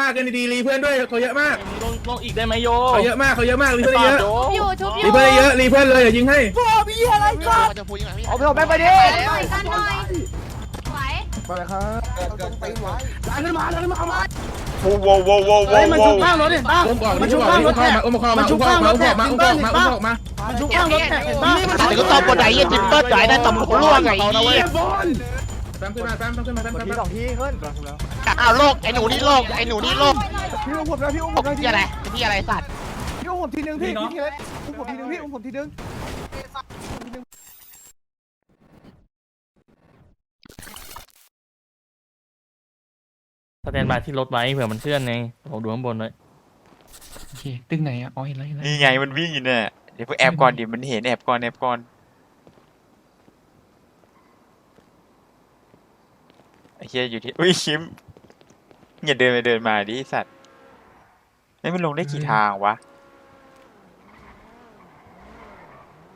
มากกันดีๆรีเพื่อนด้วยเขาเยอะมากลงลงอีกได้ไหมโยเขาเยอะมากเขาเยอะมากรีเพื่อนเยอะอยู่ชุบอรียู่เพื่อนเยอะรีเพื่อนเลยอย่ายิงให้เอาไปเอาแม่ไปดิหน่อยกันหน่อยไหวไปเลยครับต้องตีไว้ดันขึ้นมาดันขึ้นมาเอามาโว้วโว้วโว้วโว้วเฮ้ยมันชุบข้างรถเห็นป่ะอุ้มก่อนมัอุ้นมชุบก่อนข้างรอุ้ถมแท็เข้ากมาอุ้มเข้ามามันชุอุ้บมข้างเข้ารมาถอุ้มแท็เข้ากมาเห็อุ้นมป่ะเข้ามาอุ้มเข้ามามันชุบข้างรถแท็กเห็นป่ะแต่ก็ตอบบนไหนยี่จิตเปิ้ลจ่ายได้ตำรวจล่วงไงเอาเหี้ยบอล แฟมขึ้นมาแฟมขึ้นมาแฟมกดขึ้นทีมาสองทีขึ้นอ้าวโลกไอ้หนูนี่โลกไอ้หนูนี่โลกพี่อุ้มผมนะพี่อุ้มผมนะทีพี่อะไรพี่อะไรสัตว์พี่อุ้มผมทีนึงพี่พี่ทีเล็กอุ้มผมทีนึงพี่อุ้มผมทีนึงสแตนบายที่รถไว้เผื่อมันเคลื่อนไงผมดูข้างบนไว้โอเคตึกไหนอะอ๋อเห็นแล้วเห็นแล้วนี่ไงมันวิ่งอยู่เนี่ยเดี๋ยวพวกแอบก่อนดิมันเห็นแอบก่อนแอบก่อนไอ้ เหี้ยอยู่ที่อุ้ยชิมอย่าเดินไปเดินมาดิไอ้สัตว์ไอ้ยมันลงได้กี่ทางวะ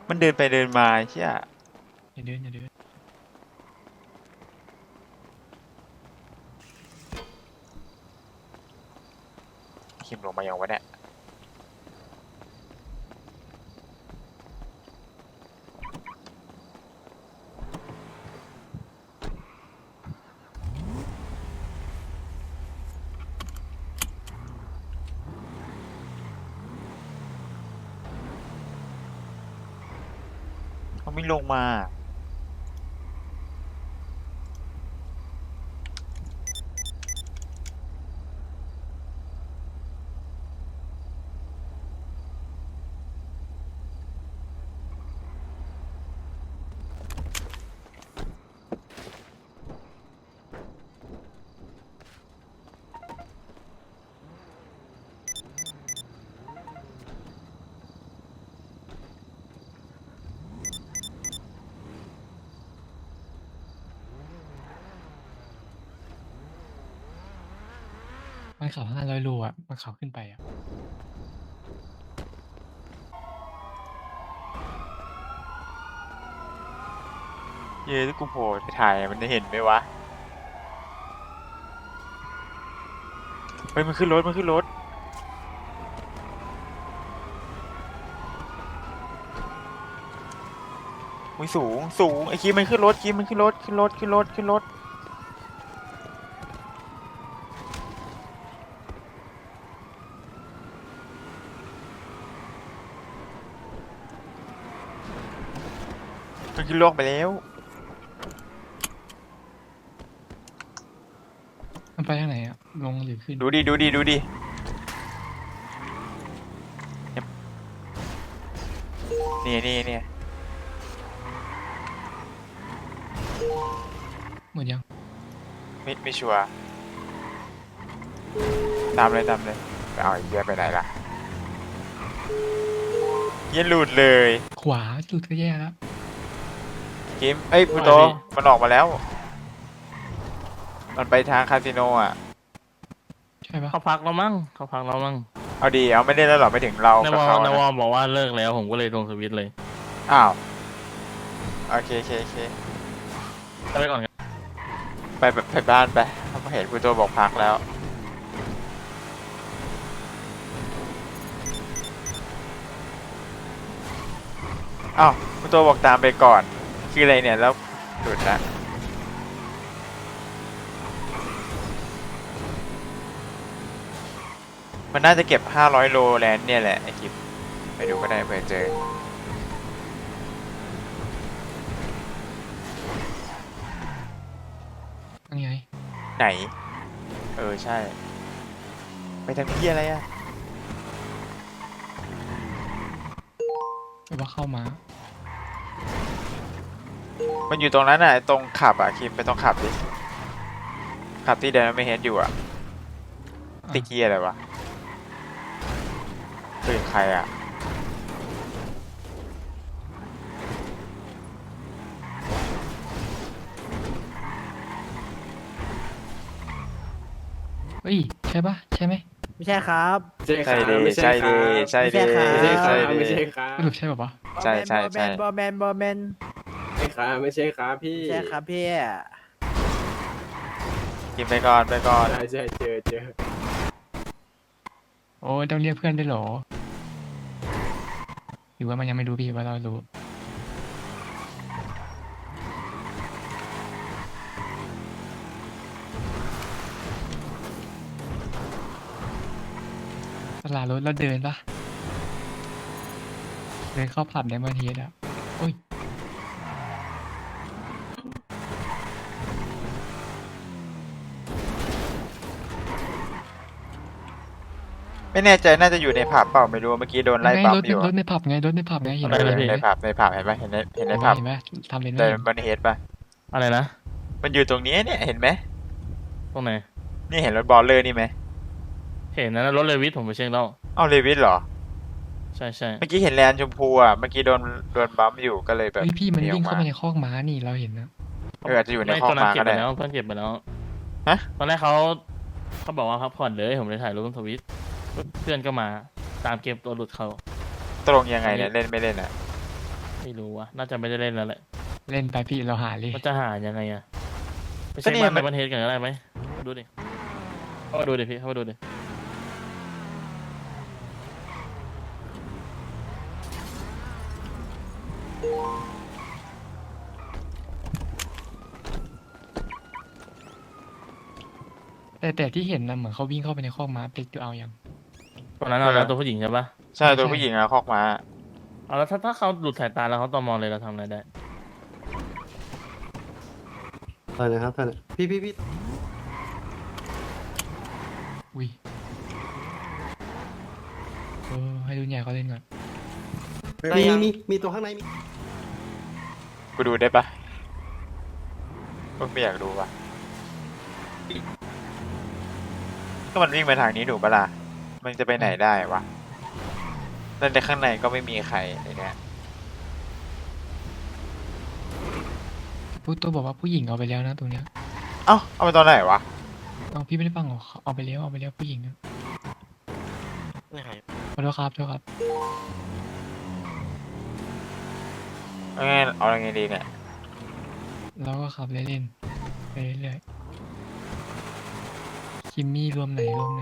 มันเดินไปเดินมาไอ้เหี้ยอย่าเดินอย่าเดินคิมลงมายังวะเนี่ย ไม่ลงมา ห้าร้อยโลอะมันเขาขึ้นไปอะเย้ที่กูโผล่ไปถ่ายมันจะเห็นไหมวะ เฮ้ย มันขึ้นรถ มันขึ้นรถ อุ้ยสูง สูง ไอ้คีมมันขึ้นรถคีมมันขึ้นรถ ขึ้นรถ ขึ้นรถ ขึ้นรถ มันขึ้นล่วงไปแล้วมันไปทางไหนอะลงหรือขึ้นดูดิดูดิดูดิเนี่ยนี่นี่หมดยังไม่ไม่ชัวร์ตามเลยตามเลยไปเอาไอ้เหี้ยไปไหนล่ะเหี้ยหลุดเลย ขวาจุดก็แย่แล้ว กิมเอ้ยพุโตมันออกมาแล้ว มันไปทางคาสิโนอะ ใช่ปะเขาพักแล้วมั้งเขาพักแล้วมั้งเอาดีเอาไม่ได้แล้วเหรอไม่ถึงเรานกับวอเขานวอนะบอกว่าเลิกแล้วผมก็เลยลงสวิตช์เลยอ้าวโอเคโอเคโอเคไปก่อนครับไปไปไปบ้านไปเขาเห็นพุโตบอกพักแล้ว อ้าวพุโตบอกตามไปก่อน คืออะไรเนี่ยแล้วหลุดละมันน่าจะเก็บ 500 โลแลนด์เนี่ยแหละไอคลิป ไปดูก็ได้เผื่อเจอ ยังไงไหน เออ ใช่ ไปทางที่อะไรอะแปลว่าเข้ามา มันอยู่ตรงนั้นอะตรงขับอะคิมไปตรงขับดิขับที่เดินไม่เห็นอยู่อะอะติกเกียอะไรวะปืนใครอะเฮ้ยใช่ปะใช่ไหมไม่ใช่ครับ ใช่ดิใช่ดิใช่ดิไม่ใช่ครับใช่ดิไม่ใช่ครับสรุปใช่ปะวะ ใช่ใช่ใช่ บอแมนบอแมนไม่ ครับไม่ใช่ครับพี่ใช่ครับพี่กินไปก่อนไปก่อนใช่ใช่เจอเจอโอ้ยต้องเรียกเพื่อนด้วยเหรอหรือว่ามันยังไม่รู้พี่ว่าเรารู้ตลาดรถเราเดินปะเดินเข้าผับในวันเฮดอะ ไม่แน่ใจน่าจะอยู่ในผับเปล่าไม่รู้เมื่อกี้โดนไล่ไงปั๊มรถอยู่รถในผับไงรถในผับไงเห็นไหมอะไรนะพี่ในผับในผับเห็นไหมเห็นในเห็นในผับเห็นไหมทำเป็นไม่แต่เห็นมันเฮดปะอะไรนะมันอยู่ตรงนี้เนี่ยเห็นไหมตรงไหนนี่เห็นรถบอลเลอร์นี่ไหมเห็นนะรถเลวิสผมไปเช็คแล้วเอาเลวิสเหรอใช่ใช่เมื่อกี้เห็นแลนด์ชมพูอะเมื่อกี้โดนโดนบัมป์อยู่ก็เลยแบบเฮ้ยพี่มันหอวิ่งอกเข้าไปในคอกม้านี่เราเห็นนะเอออาจจะอยู่ในไม่ห้อตงอนนั้นมาเก็ก็บไปได้แล้วเพื่อนเก็บไปแล้วฮะตอนแรกเขาเขาบอกว่าพักผ่อนเลยผมเลยถ่ายรูปลงทวิต เพื่อนก็มาตามเกมตัวหลุดเขา ตรงยังไงเนี่ยเล่นไม่เล่นอะ ไม่รู้ว่ะน่าจะไม่ได้เล่นแล้วแหละ เล่นไปพี่เราหาเลยมันจะหายังไงอะไปเช็คบ้านในประเทศกันก็ได้ไหมดูดิเข้ามาดูดิพี่เข้ามาดูดิแต่แต่ที่เห็นนะเหมือนเขาวิ่งเข้าไปในคอกม้าเป็กดูเอายัง ตอนนั้นเอาแล้วตัวผู้หญิงใช่ปะใช่ตัวใช่ผู้หญิงอะคอกม้าเอาแล้วถ้าถ้าเขาหลุดสายตาแล้วเขาตอมองเลยเราทำอะไรได้อะไรนะครับท่านพี่พี่พี่อุ้ยเออให้รุ่นใหญ่เขาเล่นก่อนมีมีมีตัวข้างในมีกูดูได้ปะก็ไม่อยากดูปะก็มันวิ่งไปทางนี้ถูกปะล่ะ มันจะไปไหนได้วะแล้วในข้างในก็ไม่มีใครในเนี้ยผู้ตัวบอกว่าผู้หญิงเอาไปแล้วนะตรงเนี้ยเอ้าเอาไปตอนไหนวะเอาพี่ไม่ได้ฟังเหรอเอาไปแล้วเอาไปแล้วผู้หญิงนะขอโทษครับขอโทษครับเอาไงเอาไงดีเนี่ยเราก็ขับเล่นๆไปเรื่อยๆคิมมี่รวมไหนรวมไหน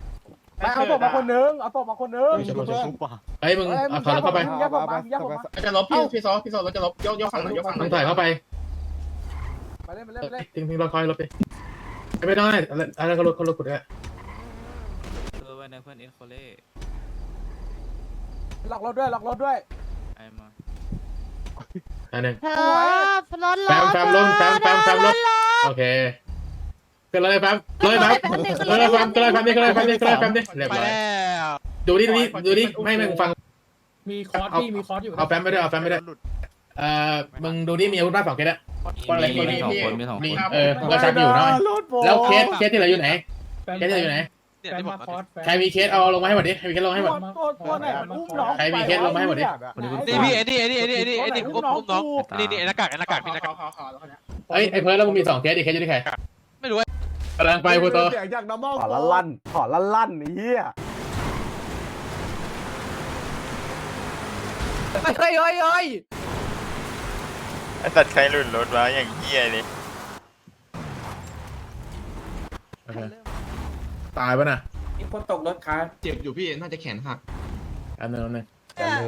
เอาศพมาคนนึงเอาศพมาคนนึงเฮ้ยมึงเอาถอยเข้าไปยัดผมมายัดผมมาจะลบพี่พี่ซอพี่ซอเราจะลบยกยกฝั่งหนึ่งยกฝั่งหต้นึ่องงถอยเข้าไปไปเล่นไปเล่นไปเล่นทิ้งทิ้งรถคอยรถไปไม่ได้อะไรอะไรก็รถก็รถกุดได้เออไว้ในเพื่อนเอ็นโคเล่ล็อกรถด้วยล็อกรถด้วยไอ้มาอันหนึ่งเธอรถรแฟถมแฟมลงแฟมแฟมแฟมลงโอเค ขึ้นเลยแฟมเลยแฟมเลยแฟมเลยแฟมนี่เลยแฟมนี่เลยแฟมนี่เรียบร้อยแล้วดูดิดูดิดูดิไม่ไมึงฟัง มีคอร์สพี่มีคอร์สอยู่เอาแฟมไม่ได้เอาแฟมไม่ได้เอ่อมึงดูดิมีอาวุธบ้าสองเคสอะคนอะไรคนมีนี้สองคนมีสองคนเออก็ชักอยู่นะแล้วเคสเคสที่เหลืออยู่ไหนเคสที่เหลืออยู่ไหนใครมีเคสเอาลงมาให้หมดดิใครมีเคสลงให้หมดตัวไหนมันอุ้มน้องใครมีเคสลงมาให้หมดดินี่พี่ไอ้นี่ไอ้นี่ไอ้นี่ไอ้นี่ไอ้นี่อุ้มอุ้มน้องนี่นี่ไอ้หน้ากากไอ้หน้ากากพี่หน้ากากขอขอแล้วคนนี้เอ้ยไอ้เพิร์ลแล้วมึงมีสองเคสดิเคสอยู่ที่ใครไม่รู้ กำลังไปพูโตเสียงจากน้ำมองขอละลั่นขอละลั่นไอ้เหี้ยเฮ้ยเฮ้ยเฮ้ยไอสัตว์ใครหลุดรถวะอย่างเฮี้ยเลยตายปะน่ะมีคนตกรถค้าเจ็บอยู่พี่น่าจะแขนหักอันนึงอันนึง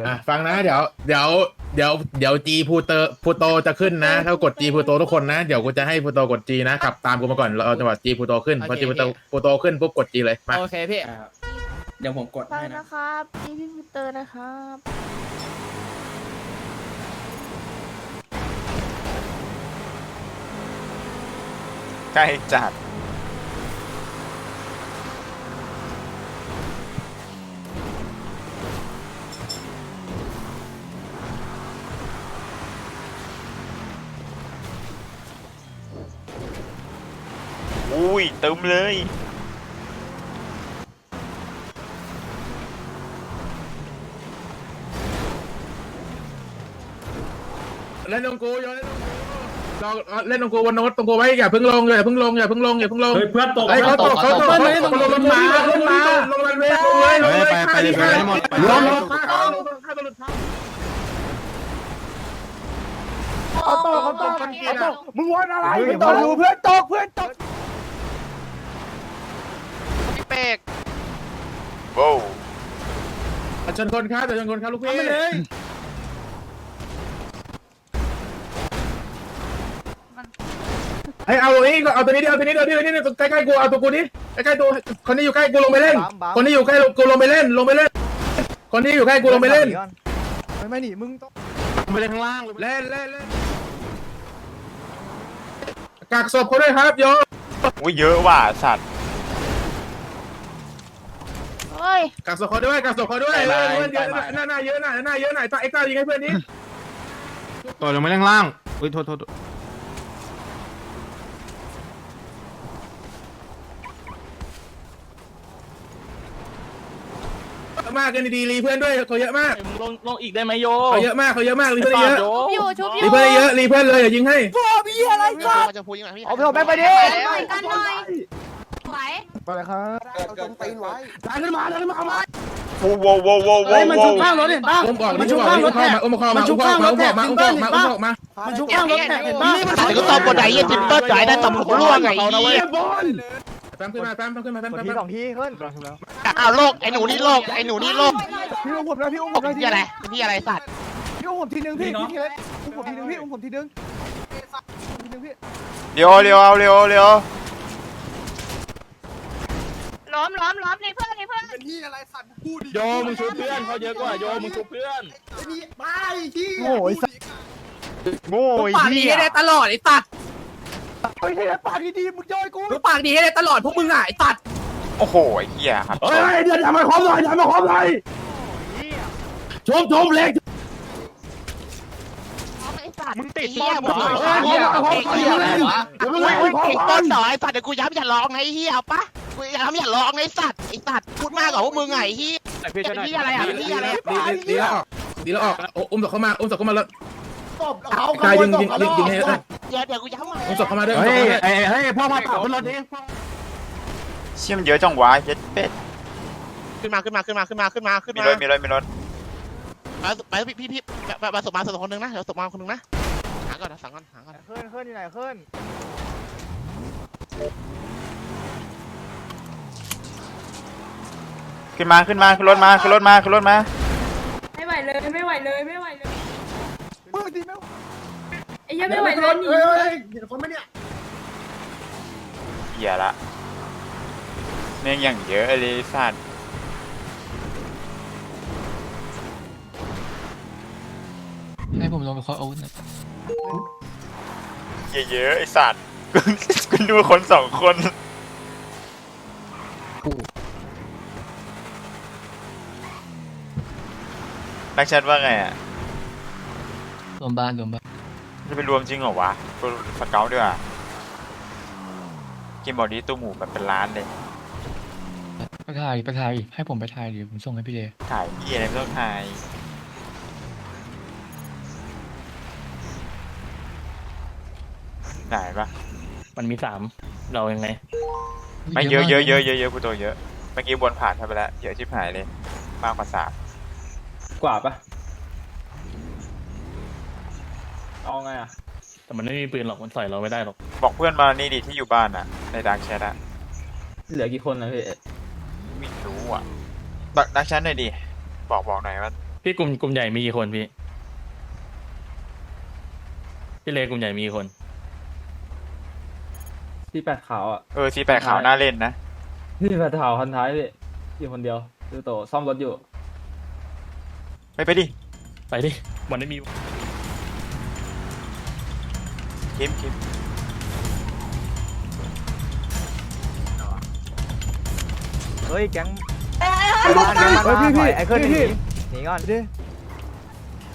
อะฟังนะเดี๋ยวเดี๋ยวเดี๋ยวเดี๋ยวจีพูเตอร์พูโตจะขึ้นนะถ้ากดจีพูโตทุกคนนะเดี๋ยวกูจะให้พูโตกดจีนะขับตามกูมาก่อนเราเอาจังหวะจีพูโตขึ้นพอจีพูโตพูโตขึ้นปุ๊บกดจีเลยมาโอเคพี่เดี๋ยวผมกดฟังให้นะนะครับนี่พี่ฟิลเตอร์นะครับใกล้จัด อุ้ยเติมเลยเล่นตรงกูโยเล่นตรงกูราเอเล่นตรงกูวันโน้ตตรงกูไว้อย่าพึ่งลงอย่าพึ่งลงอย่าพึ่งลงอย่าพึ่งลงเฮ้ยเพื่อนตกไอ้ยเขาตกเขาตกเขาตกเขาลงมาลงมาลงมาเลยลงเลยลงเลยฆ่าดิฆ่าลงลงฆ่าเขาลงฆ่าตำรวจฆ่าเขาตกเขาตกเขาตกมึงวนอะไรเพื่อนตกอยู่เพื่อนตกเพื่อนตก เป๊กโว้วชนคนครับชนคนครับลูกพี่ไอ้เอาตัวนี้เอาตัวนี้ดิเอาตัวนี้เอาตัวนี้ใกล้ๆกูเอาตัวกูนี้ใกล้ๆตัวคนที่อยู่ใกล้กูลงไปเล่น คนที่อยู่ใกล้กูลงไปเล่นลงไปเล่น คนที่อยู่ใกล้กูลงไปเล่นไม่ไม่หนีมึงต้องไปเล่นข้างล่างเล่นเล่นเล่นกักศพเขาด้วยครับโยอุ้ยเยอะว่ะสัตว์ เฮ้ย กักศพเขาด้วยกักศพเขาด้วยเพื่อนเยอะหน้าหน้าเยอะหน้าหน้าเยอะหน่อยตาเอ็กซ์ตายิงให้เพื่อนนี้ต่อลงไปข้างล่างอุ้ยโทษโทษมากกันดีๆรีเพื่อนด้วยเขาเยอะมากมึงลงลงอีกได้ไหมโยเขาเยอะมากเขาเยอะมากรีเพื่อนเยอะโยชุบอยู่ชุบอรียู่เพื่อนเยอะรีเพื่อนเลยอย่ายิงให้มันจะพูดยังไงพี่เอาไปเอาแบงค์ไปดิกันหน่อยกันหน่อยไหว ไปเลยครับเอาตรงตีนไว้ดันขึ้นมาดันขึ้นมาเอามาโว้วโว้วโว้วโว้วเฮ้ยมันชุบข้างรถเห็นป่ะอุ้มบอกมันี่นชุชุบบข้างรถเข้าแท็มากอุ้มเข้ามามันชุอุ้บมข้างรเข้าถมาแท็อุ้กมเข้ามาอุ้มเข้ามาอุ้มเข้ามามันชุบข้างรถแท็กเห็นป่ะแต่ก็ตอบกดไหนยี่สิบเปิดจ่ายได้ตำรวจร่วงไงเอานะเว้ยบอลแป๊มขึ้นมาแป๊มขึ้นมาแป๊มแป๊มทีแป๊มสองทีขึ้นอ้าวโลกไอ้หนูนี่โลกไอ้หนูนี่โลกพี่อุ้มผมนะพี่อุ้มผผมมนะพี่อะไรพี่อะไรสัตว์พี่อุ้มผมทีนึงพี่พี่ทีเล็กอุ้มผมทีนึงพี่อุ้มผมทีนึงทีนึงพี่เดี๋ยวเดี๋ยวเอาเดี๋ยวเดี๋ยวล้ อมล้อมล้อมนี่เพื่อนนี่เพื่อนโยมึงชุบเพื่อนเขาเยอะกว่าโยมึงชุบเพื่อนโง่ไอ้สัสโง่ไอ้ปากดีเหี้ยได้ตลอดไอ้สัตว์ไอ้เหี้ยปากดีๆมึงย่อยกูรู้ปากดีให้ได้ตลอดพวกมึงอะไอ้สัตว์โอ้โหไอ้เหี้ยครับเฮ้ยเดี๋ยวอย่ามาครบหน่อยอย่ามาครบหน่อยชมชมเล็กไอ้ สัตว์มึงติดป้อนเหรอเฮ้ยอย่ามาครบอย่ามาเล่นอย่ามาเล่นเก่งต้นหน่อยไอ้สัตว์เดี๋ยวกูย้ำอย่าร้องไงเฮียเอาปะกูย้ำอย่าร้องไงสัตว์ไอ้สัตว์พูดมากกว่าพวกมึงไงเฮียเป็นที่อะไรอะเป็นที่อะไรดีดีแล้วออกดีแล้วออกอุ้มศพเข้ามาอุ้มศพเข้ามาแล้วตบเขากายยิงยิงยิงยิงให้ได้เดี๋ยวเดี๋ยวกูย้ำมาอุ้มศพเข้ามาด้วยเฮ้ยเฮ้ยเฮ้ยพ่อมาเผาบนรถดิเชี่ยมันเยอะจังวะเย็ดเป็ดขึ้นมาขึ้นมาขึ้นมาขึ้นมาขึ้นมาขึ้นมีมารถมีรถมีรถ มามาพี่พี่พี่มาสบมาสบคนนึงนะเดี๋ยวสบมาคนนึงนะหาก่อนนะสั่งก่อนหาก่อนขึ้นขึ้นอยู่ไหนขึ้นขึ้นมาขึ้นมาขึ้นรถมาขึ้นรถมาขึ้นรถมาไม่ไหวเลยไม่ไหวเลยไม่ไหวเลยมือดีไหมไอ้ยังไม่ไหวเลยหนีเฮ้ยเฮ้ยเห็นคนไหมเนี่ยเหี้ยละแม่งอย่างเยอะเลยสัตว์ ผมลงไปเคาะอาวุธหน่อยเหี้ยเยอะไอ้สัตว์กูดูคนสองคน นักแชทว่าไงอะ รวมบ้านรวมบ้านจะไปรวมจริงเหรอวะตัวสเกลด้วยอะกินบอกดีตู้หมูแบบเป็นล้านเลย ไปถ่ายไปถ่ายให้ผมไปถ่ายดิผมส่งให้พี่เลถ่ายพี่อะไรไม่ต้องถ่าย มันมีสามเรายังไงไม่เยอะเยอะเยอะเยอะเยอะกูตัวเยอะเมื่อกี้บนผ่านไปแล้วเยอะชิบหายเลยมากกว่าสามกว่าปะเอาไงอะแต่มันไม่มีปืนหรอกมันใส่เราไม่ได้หรอกบอกเพื่อนมานี่ดิที่อยู่บ้านอะ ในดักแชทอะเหลือกี่คนนะพี่ไม่รู้อะดักดักแชทหน่อยดิบอกบอกหน่อยว่าพี่กลุ่มกลุ่มใหญ่มีกี่คนพี่พี่เลกลุ่มใหญ่มีกี่คน ที่แปดขาวอะ เออสีแปดขาวน่าเล่นนะ ที่แปดขาวคันท้ายพี่อยู่คนเดียวดูโตซ่อมรถอยู่ ไปไปดิไปดิมันไม่มีคิมคิมเฮ้ยแก๊งเฮ้ยพี่พี่ไอ้ขึ้นพี่หนีก่อนดิ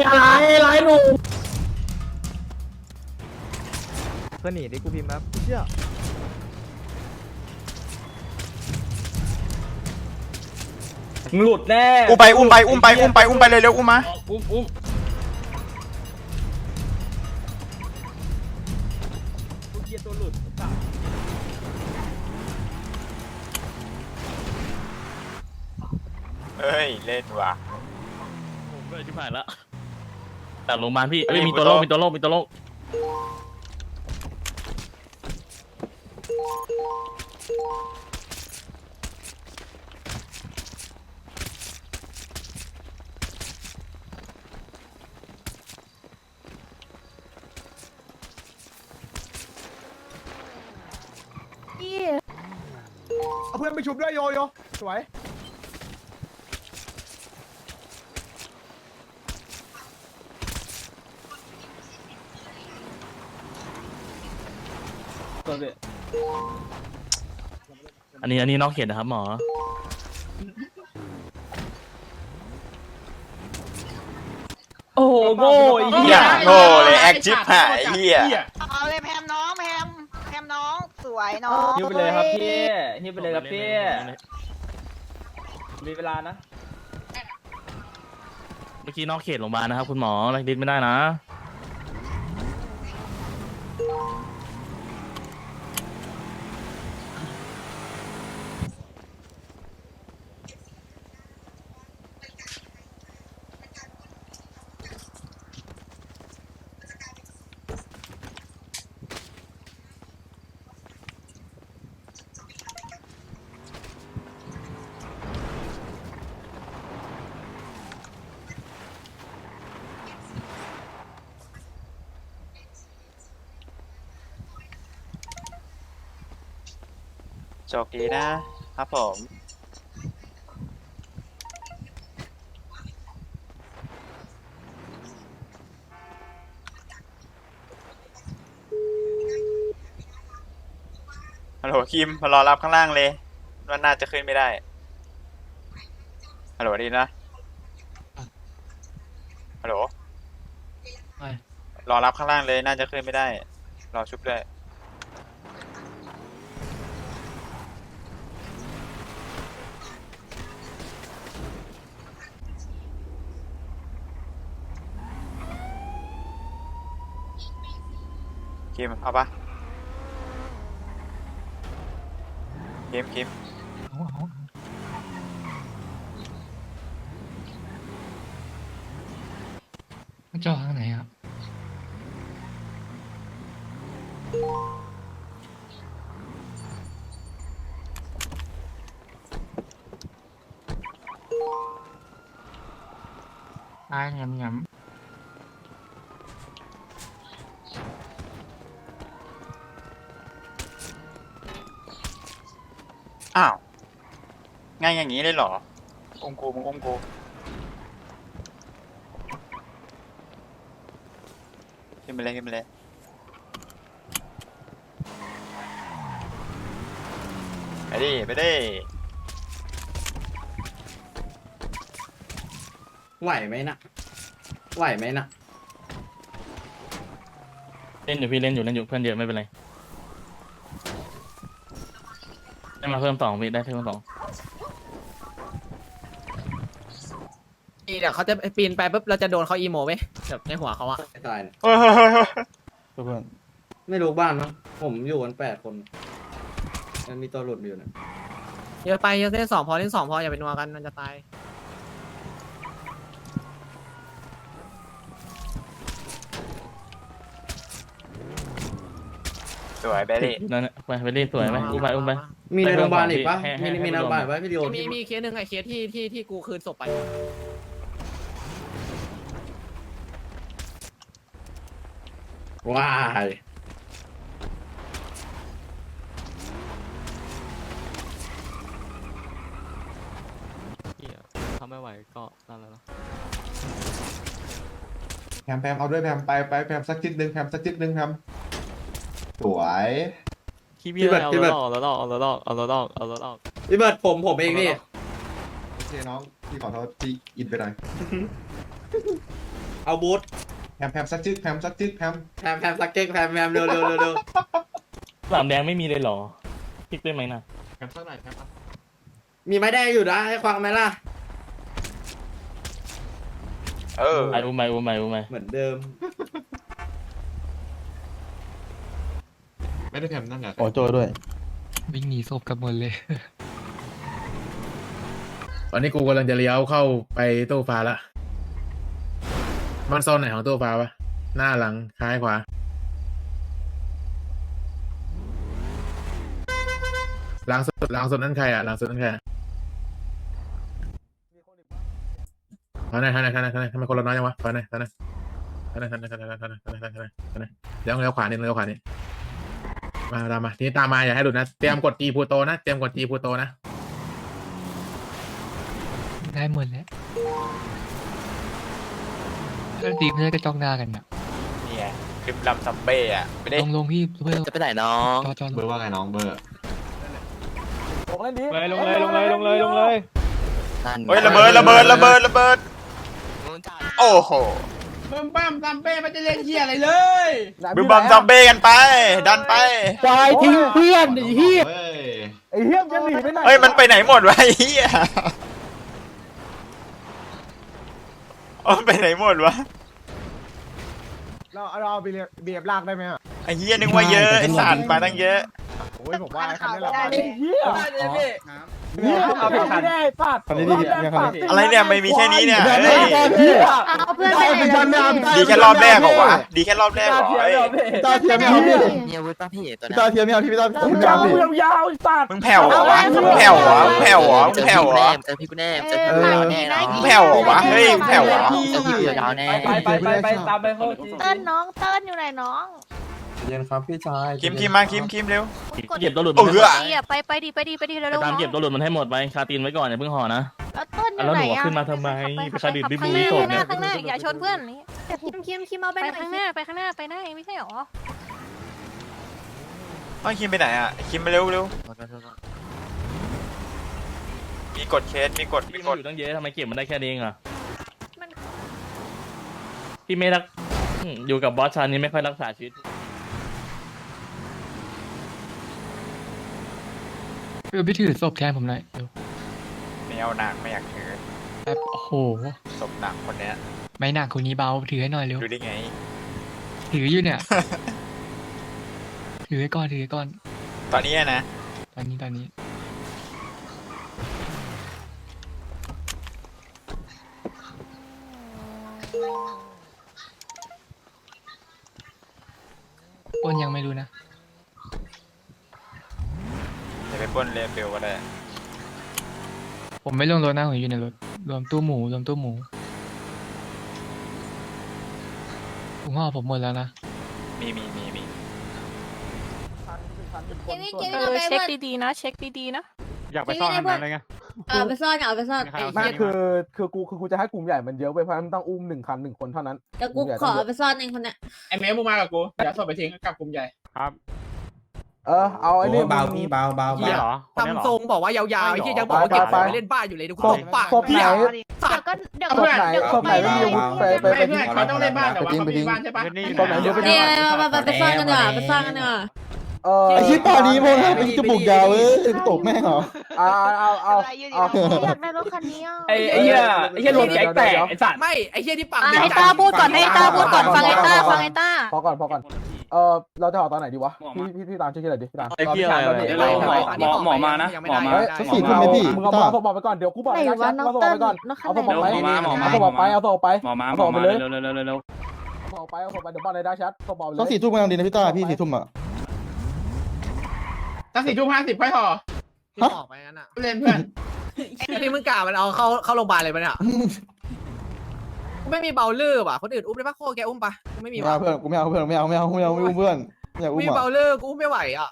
อะไรอะไรหนูเพื่อนหนีดิกูพิมพ์ครับเชี่ย มึงหลุดแน่อุ้มไปอุ้มไปอุ้มไปอุ้มไปอุ้มไปเลยเร็วอุ้มมาอุ้มอุ้มเฮ้ยเล่นว่ะผมเลยชิบหายละแต่โรงพาพี่เอ้ยมีตัวโลกมีตัวโลกมีตัวโรค เอาเพื่อนไปชุบด้วยโยโย่สวยตัวพี่อันนี้อันนี้นอกเขตนะครับหมอ โอ้โหโง่ไอ้เฮีเหี้ยยโง่เลยแอคชิปหายเฮีย เอาเลยแพมน้องแพมแพมน้อง สวยน้องฮิวไปเลยครับพี่ฮิวไปเลยครับพี่มีเวลานะ เมื่อกี้นอกเขตโรงพยาบาลนะครับ คุณหมออะไรดิดไม่ได้นะ โชคดีนะครับผมฮัลโหลคิมมารอรับข้างล่างเลยว่าน่าจะขึ้นไม่ได้ฮัลโหลไดยินนะฮัลโหลไม่รอรับข้างล่างเลยน่าจะขึ้นไม่ได้ รอชุบด้วย คิมเอาปะคิมคิมเอาเอาเอาจอทางไหนครับตายงำงำ ง่ายอย่างนี้เลยเหรอองกูมึงองกูขึ้นไปเลยขึ้นไปเลยไปดิไปดิไหวไหมนะไหวไหมนะเล่นอยู่พี่เล่นอยู่เล่นอยู่เพื่อนเยอะไม่เป็นไรได้มาเพิ่มสองพี่ได้เพิ่มสอง เดี๋ยวเขาจะปีนไปปุ๊บเราจะโดนเขาอีโมไหมแบบในหัวเขาอะไม่ตายนะเฮ้ยเฮ้ยเฮ้ยเฮ้ยเพื่อนไม่รู้บ้านมั้งผมอยู่กันแปดคนมันมีตัวหลุดอยู่นะเยอะไปเยอะเล่นสองพอเล่นสองพออย่าไปนัวกันมันจะตายสวยเบลลี่นั่นน่ะไปไปรีบสวยไหมอุ้มไปอุ้มไป มีในโรงพยาบาลอีกปะให้ให้มีให้ มีในโรงพยาบาลปะพี่ดิโอมีมีเคสหนึ่งไอ้เคสที่ที่ที่กูคืนศพไป ว้ายทำไม่ไหวก็นั่นแหละแพมแพมเอาด้วยแพมไปไปแพมสักจิตหนึ่งแพมสักจิตหนึ่งแพมสวยขี้พี่เอารถออกเอารถออกเอารถออกเอารถออกเอารถออก พี่เบิร์ดผมผมเองพี่โอเคน้องพี่ขอโทษที่อินไปหน่อยเอาบูท แพมแพมสักจิตแพมสักจิตแพมแพมแพมสักเก๊กแพมแพมเร็วเร็วเร็วเร็วสามแดงไม่มีเลยเหรอพลิกได้ไหมนะแพมสักหน่อยแพมมีไม้แดงอยู่นะให้ควักไหมล่ะ เออไออุ้มไปอุ้มไปอุ้มไปเหมือนเดิม ไม่ได้แพมนั่นแหละวิ่งหนีศพกันหมดเลย ตอนนี้กูกำลังจะเลี้ยวเข้าไปตู้ฟ้าละ มันโซนไหนของตู้ฟ้าวะ หน้าหลังซ้ายขวา หลังสุดหลังสุดนั่นใครอะหลังสุดนั่นใครอะขอหน่อยขอหน่อยขอหน่อยขอหน่อยทำไมคนเราน้อยจังวะขอหน่อยขอหน่อยขอหน่อยขอหน่อยขอหน่อยขอหน่อยขอหน่อยขอหน่อยขอหน่อยขอหน่อยเลี้ยวเลี้ยวขวานี่เลี้ยวขวานี่มาตามมาทีนี้ตามมาอย่าให้หลุดนะ เตรียมกดจีพูโตนะ เตรียมกดจีพูโตนะ ได้หมดแล้ว เพื่อนตีเพื่อนก็จ้องหน้ากันอะเนี่ยคลิปลำซัมเบ้อะไม่ได้ลงลงพี่เพื่อนจะไปไหนน้องจอจอลเบองร์ว่าไงน้องเบอร์ ลงเล่นดิเลยลงเลยลงเลยลงเลยลงเลยนั่นเฮ้ยระเบิดระเบิดระเบิดระเบิด โอ้โหบึ้มบ้ามซัมเป้มันจะเล่นเหี้ยอะไรเลยบึ้มบัมซัมเบ้กันไป ดันไป ควายทิ้งเพื่อนไอ้เหี้ยเฮ้ยไอ้เหี้ยจะหนีไปไหนเฮ้ยมันไปไหนหมดวะไอ้เหี้ย อ๋อไปไหนหมดวะ เราเราเอาเรียบเบียบลากได้ไหมอะ ไอ้เหี้ยนึกว่าเยอะไอ้สารมาตั้งเยอะโอ้ยผมว่าคันนี้แหละได้ไอ้เหี้ยเหี้ยเอาไปคันได้ปัดคันนี้ดีเนี่ยคันนี้อะไรเนี่ยไม่มีแค่นี้เนี่ยเฮ้ยเอาเพื่อนไปไหนแล้วดีแค่รอบแรกเหรอวะดีแค่รอบแรกเหรอเฮ้ยตาเทียมไม่เอาพี่มีอาวุธป่ะพี่ตัวพี่เนี้ตายเทียมไม่เอาพี่พี่ตามึงเทียมยาวพี่มึงยาวไอ้สัตว์มึงแผ่วเหรอวะมึงแผ่วเหรอมึงแผ่วเหรอมึงเจอแผ่วพี่เหรอแน่เจอพี่กูแน่เจอพี่กูยาวแน่น้องมึงแผ่วเหรอวะเฮ้ยมึงแผ่วเหรอเจอพี่กูยาวแน่ไปไปไปไปตามไปเข้าจีเติ้ลน้องเติ้ลอยู่ไหนน้อง เย็นครับพี่ชายคิมคิมมาคิมคิมเร็วเก็บตัวหลุดโอ้มันเหืให้หมอดดีอะไปไปดีไปดีไปดีไปเร็วๆตามเก็บตัวหลุดมันให้หมดไปคาตีนไว้ก่อนอย่าเพิ่งห่อนะแล้วเติ้ลออะยู่แล้วไหหนนูอะขึ้นมาทำไมไปคาดิดดิบูข้างหวิน้าโกะข้างหเนี่น้าย ข้างหน้าอย่าชนเพื่อนนี่คิมคิมคิมเอาไปข้างหน้าไปข้างหน้าไปได้ไม่ใช่หรอเอ้ยคิมไปไหนอะ คิมมาเร็วเร็วมีกดเคสมีกดมีพี่กมันดอยู่ตั้งเยอะทำไมเก็บมันได้แค่นี้เองอะมันพี่ไม่รักอืมอยู่กับบอสชานี้ไม่ค่อยรักษาชีวิต เพื่อนพี่ถือศพแทนผมหน่อยเดี๋ยวไม่เอาหนักไม่อยากถือแป๊บโอ้โห ศพหนักคนเนี้ยไม่หนักคนนี้เบาถือให้หน่อยเร็ว ดูได้ไง ถืออยู่เนี่ย ถือไว้ก่อนถือไว้ก่อน ตอนนี้อะนะตอนนี้ตอนนี้ ปนยังไม่รู้นะจะไปป ล้นเลเบลก็ได้ ผมไม่ลงรถนะผมอยู่ในรถ รวมตู้หมูรวมตู้หมูถุงห่อผมหมดแล้วนะ มีมีมีมีเออเช็คดีๆนะเช็คดีๆนะ อยากไปซ่อนนั้นเลยไง เอาไปซ่อนเอาไปซ่อนไม่คือคือกูคือกูจะให้กลุ่มใหญ่มันเยอะไปเพราะฉะนั้นต้องอุ้มหนึ่งคันหนึ่งคนเท่านั้น แต่กูขอเอาไปซ่อนเองคนเนี้ยไอ้เมย์มึงมากับกู เดี๋ยวส่งไปทิ้งกับกลุ่มใหญ่ ครับ เออเอาไอ้นี่ เบาพี่เบาเบาเฮียเหรอคนนี้เหรอ ทำทรงบอกว่ายาวๆไอ้ที่ยังบอกว่าเก็บของไปเล่นบ้าอยู่เลยดูศพปากศพไหนเดี๋ยวก็เดี๋ยวศพไหนเดี๋ยวศพไหนไม่มีอาวุธไปไปไปที่เขาต้องเล่นบ้านแต่ว่าเขามีบ้านใช่ปะศพไหนเดี๋ยวไป เนี่ยมาไปซ่อนกันดีกว่าไปซ่อนกันดีกว่าเออไอ้ชิปานี้พวกนั้นไอ้จมูกยาวเอ้ยตกแม่งเหรอ เอาเอาเอาเอา อยากได้รถคันนี้อะไอ้ไอ้เหี้ยไอ้เหี้ยรวมแก๊งแตกไอ้สัตว์ไม่ไอ้เหี้ยที่ปากอะให้ต้าพูดก่อนให้ต้าพูดก่อนฟังไอ้ต้าฟังไอ้ต้า พอก่อนพอก่อน เออเราจะออกตอนไหนดีวะพี่พี่พี่ตามชื่ออะไรดิพี่ตามไอ้เหี้ยอะไรเดี๋ยวเราหมอหมอหมอมานะหมอมา เฮ้ยสักสี่ทุ่มไหมพี่มึงเอาเอาศพบอกไปก่อนเดี๋ยวกูบอกไหนนะวะเอาน้องศพเติ้ไปลก่อนรถคันเอาศพไหนออกไปหมอมาหมอมา เอาศพออกไปเอาศพออกไปหมอมาเอาหมศอพไปมาเลยเร็วเร็วเร็วเร็วเร็วเอาศพออกไปเอาศพไปเดี๋ยวบอลในด้าแชทศพออกไปเลต้องยสี่ทุ่มกำลังดีนะพี่ต้าพี่สี่ทุ่มอะ ตั้งสี่ทุ่มห้าสิบค่อยห่อที่บอกไปงั้นอะเล่นเพื่อนไอ้นี่มึงกล่ามันเอาเข้าเข้าโรงพยาบาลเลยปะเนี่ย ไม่มีเบาเลอร์ว่ะ คนอื่นอุ้มได้ปะโคแกอุ้มปะกูไม่มีไม่ว่ะ เอาเพื่อนกูไม่เอาเพื่อนไม่เอาไม่เอาไม่เอาไม่อุ้มเพื่อนไม่อยากอุ้มีมเบาอะเลอร์กูอุ้มไม่ไหวอะ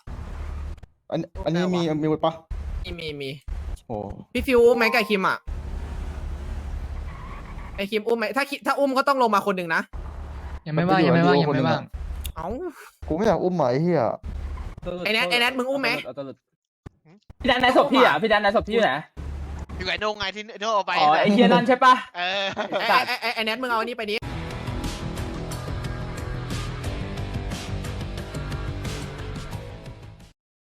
อันอันนี้มีมีวุฒิปะมีมีมีโอ้พี่ฟิวอุ้มไหมกับไอ้คิมอะ ไอคิมอุ้มไหมถ้าคิถ้าอุ้มก็ต้องลงมาคนหนึ่งนะ ยังไม่ว่างยังไม่ว่างยังไม่ว่างเอ้า กูไม่อยากอุ้มอะไอ้เหี้ยไอ้แนทไอ้แนทมึงอุ้มไหม พี่ดันในศพพี่อะพี่ดันในศพพี่อยู่ไหน อยู่ไอ้โดงไงที่โดเอาไปอ๋อไอ้เฮียนั่นใช่ปะ เออ ไอ้ไอ้ไอ้แนทมึงเอาอันนี้ไปดิ